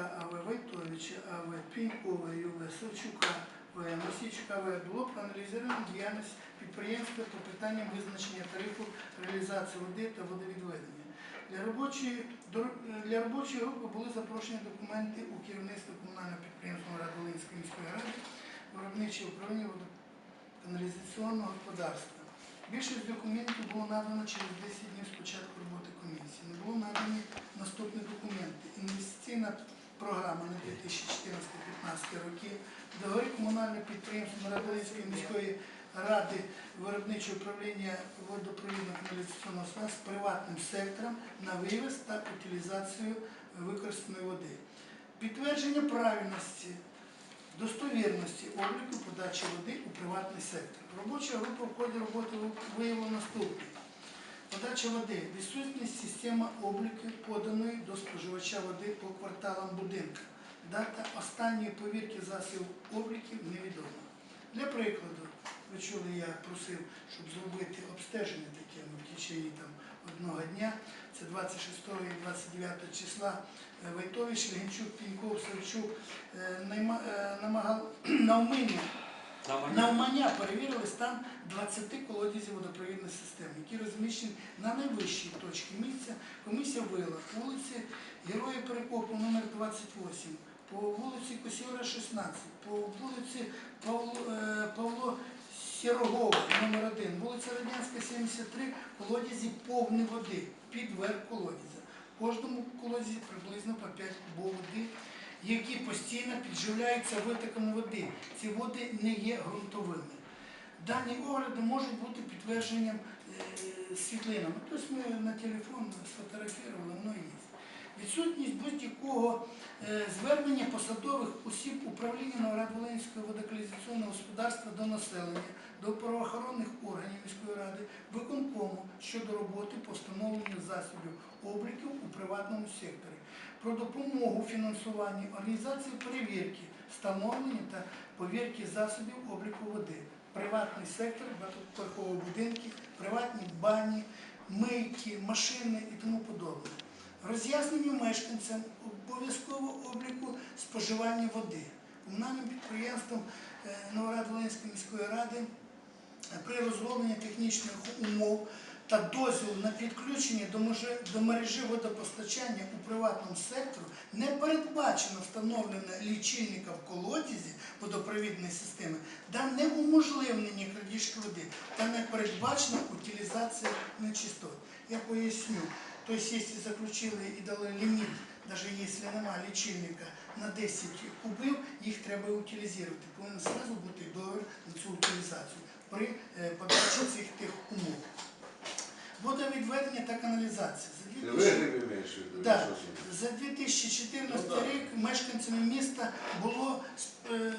А.В. Войтовича А.В. Пінькова Ю.В. Савчука В. Мосійчука В. було проаналізовано діяльність підприємства по питанням визначення тарифу реалізації води та водовідведення. Для робочої, для робочої групи були запрошені документи у керівництва комунального підприємства Радолинської міської ради, виробниче управління водоканалізаційного господарства. Більшість документів було надано через 10 днів з початку роботи комісії. Не було надані наступні документи. Інвестиційна програма на 2014-2015 роки, договори комунального підприємства Радолинської міської ради виробничого управління водопровідно-каналізаційного господарства з приватним сектором на вивіз та утилізацію використаної води. Підтвердження правильності достовірності обліку подачі води у приватний сектор. Робоча група в ході роботи виявила наступне. Подача води. Відсутність системи обліку поданої до споживача води по кварталам будинка. Дата останньої повірки засобів обліків невідома. Для прикладу, ви чули, я просив, щоб зробити обстеження таке ну, в течение там, одного дня. Це 26 і 29 числа е, Войтович, Легенчук, Піньков, Савчук е, е, намагав навмисно Навмання перевірили стан 20 колодязів водопровідної системи, які розміщені на найвищій точці місця. Комісія виявила вулиці Героя Перекопу номер 28, по вулиці Косіора 16, по вулиці Павло, е, Павло Сірогова номер 1, вулиця Радянська 73, колодязі повні води, під верх колодязя. В кожному колодязі приблизно по 5 кубов води які постійно підживляються витоками води. Ці води не є ґрунтовими. Дані огляди можуть бути підтвердженням е, світлинами. Тобто ми на телефон сфотографували, воно є. Відсутність будь-якого е, звернення посадових осіб управління Новоград-Волинського водокалізаційного господарства до населення, до правоохоронних органів щодо роботи по встановленню засобів обліків у приватному секторі, про допомогу фінансуванні організації перевірки, встановлення та повірки засобів обліку води, приватний сектор, багатоповерхові будинки, приватні бані, мийки, машини і тому подобне. Роз'яснення мешканцям обов'язкового обліку споживання води. Комунальним підприємством е, Новоград-Волинської міської ради при розробленні технічних умов та дозвіл на підключення до мережі, водопостачання у приватному секторі не передбачено встановлення лічильника в колодязі водопровідної системи та не уможливлення крадіжки води та не передбачена утилізація нечистот. Я поясню. Тобто, якщо заключили і дали ліміт, навіть якщо немає лічильника на 10 кубів, їх треба утилізувати. Повинен зразу бути договір на цю утилізацію при е, подачі цих тих умов. Водовідведення та каналізація. За Ти 2000 вигріб маєш в виду? Так. що це? За 2014 Ну, рік мешканцями міста було, е, е,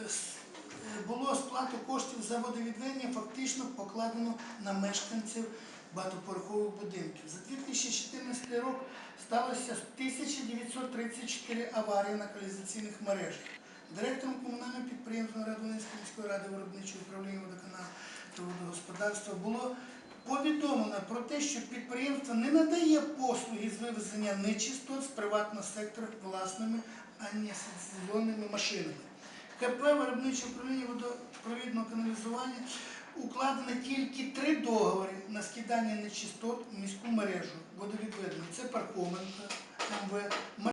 було сплату коштів за водовідведення фактично покладено на мешканців багатоповерхових будинків. За 2014 рік сталося 1934 аварії на каналізаційних мережах. Директором комунального підприємства Радонецької міської ради виробничого управління водоканалу та водогосподарства було повідомлено про те, що підприємство не надає послуги з вивезення нечистот з приватного сектора власними, а не машинами. КП виробниче управління водопровідного каналізування укладено тільки три договори на скидання нечистот в міську мережу водовідведення. Це Пархоменка, МВ,